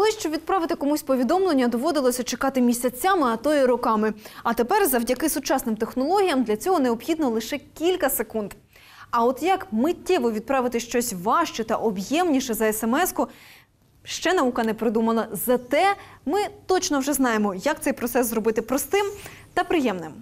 Колись, щоб відправити комусь повідомлення, доводилося чекати місяцями, а то й роками. А тепер, завдяки сучасним технологіям, для цього необхідно лише кілька секунд. А от як миттєво відправити щось важче та об'ємніше за смс-ку, ще наука не придумала. Зате ми точно вже знаємо, як цей процес зробити простим та приємним.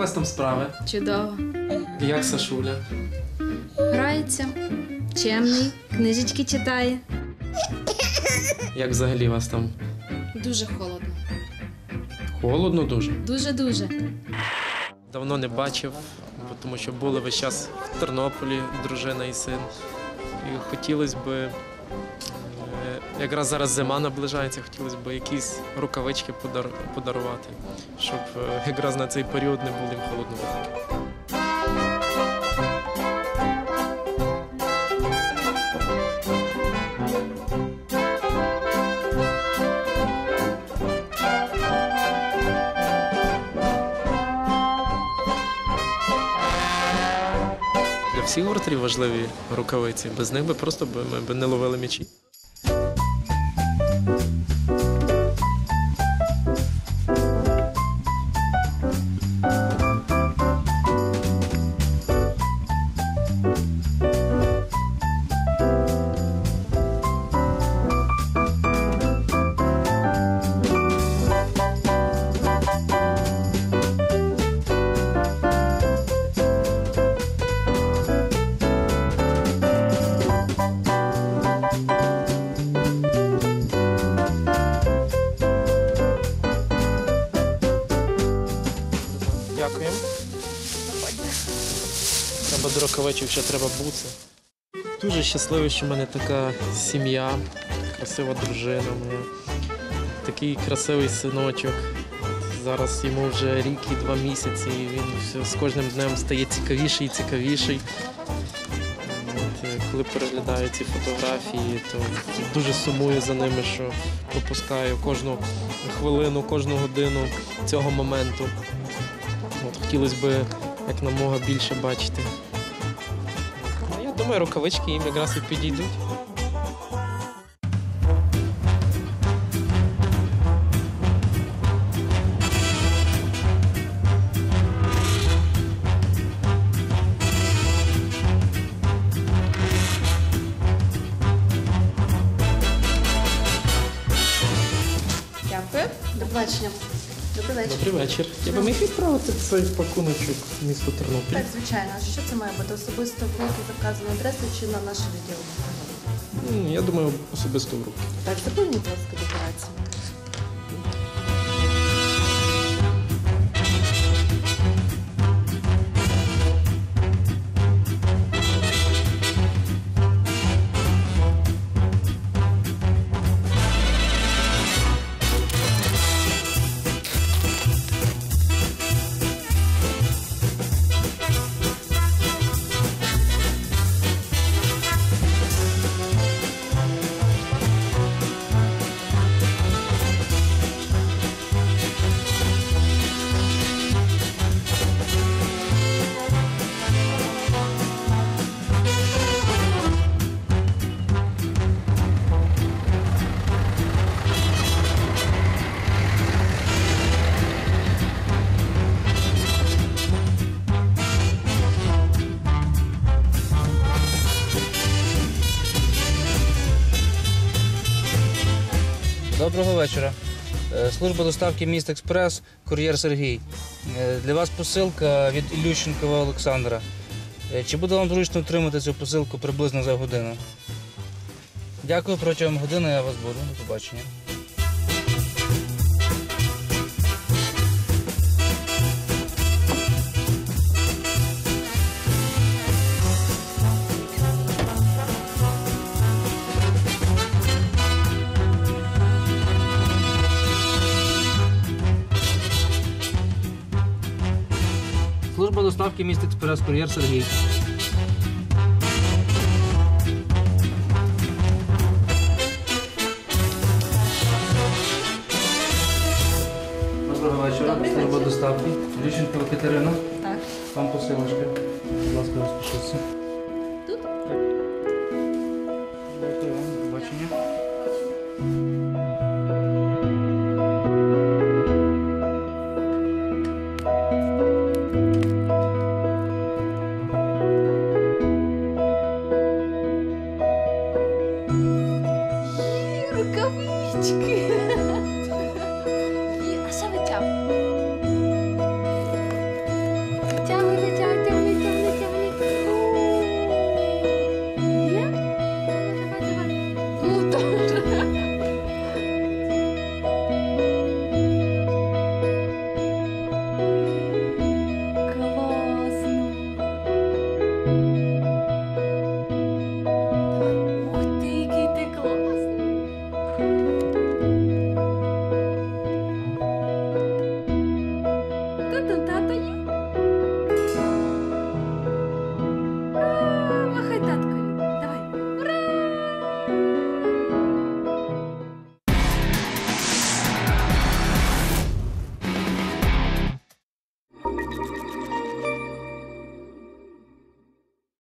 Вас там справи? чудово. Як Сашуля? Грається, чемний, книжечки читає. Як взагалі вас там? Дуже холодно. Холодно дуже. Дуже-дуже. Давно не бачив, тому що були весь час в Тернополі, дружина і син. І хотілося б, якраз зараз зима наближається, хотілося б якісь рукавички подар- подарувати, щоб е, якраз на цей період не було їм холодновато. Для всіх воротарів важливі рукавиці. Без них би просто би ми би не ловили м'ячі. Треба до рукавичок, ще треба бутси. Дуже щасливий, що в мене така сім'я, красива дружина моя, такий красивий синочок. Зараз йому вже рік і два місяці, і він з кожним днем стає цікавіший і цікавіший. От, е, коли переглядаю ці фотографії, то дуже сумую за ними, що пропускаю кожну хвилину, кожну годину цього моменту. От хотілося б як намога більше бачити. Ну, я думаю, рукавички їм якраз і підійдуть. Дякую. До побачення. Добрий вечір. Добрий вечір. Я би міг відправити цей пакуночок в місто Тернопіль. Так, звичайно. А Що це має бути? Особисто в руки заказану адресу чи на наше відділ? М, Я думаю, особисто в руки. Так, заповніть, будь ласка, декларацію. Доброго вечора. Е, Служба доставки міст Експрес, кур'єр Сергій. Е, Для вас посилка від Ілющенкова Олександра. Е, Чи буде вам зручно отримати цю посилку приблизно за годину? Дякую, протягом години я вас буду. До побачення. Служба доставки міст експрес кур'єр Сергій. Доброго вечора. Служба доставки. Ліщенкова Катерина. Так. Вам посилочка. Будь ласка, розпишіться. Тут? Так. Дякую вам. До побачення.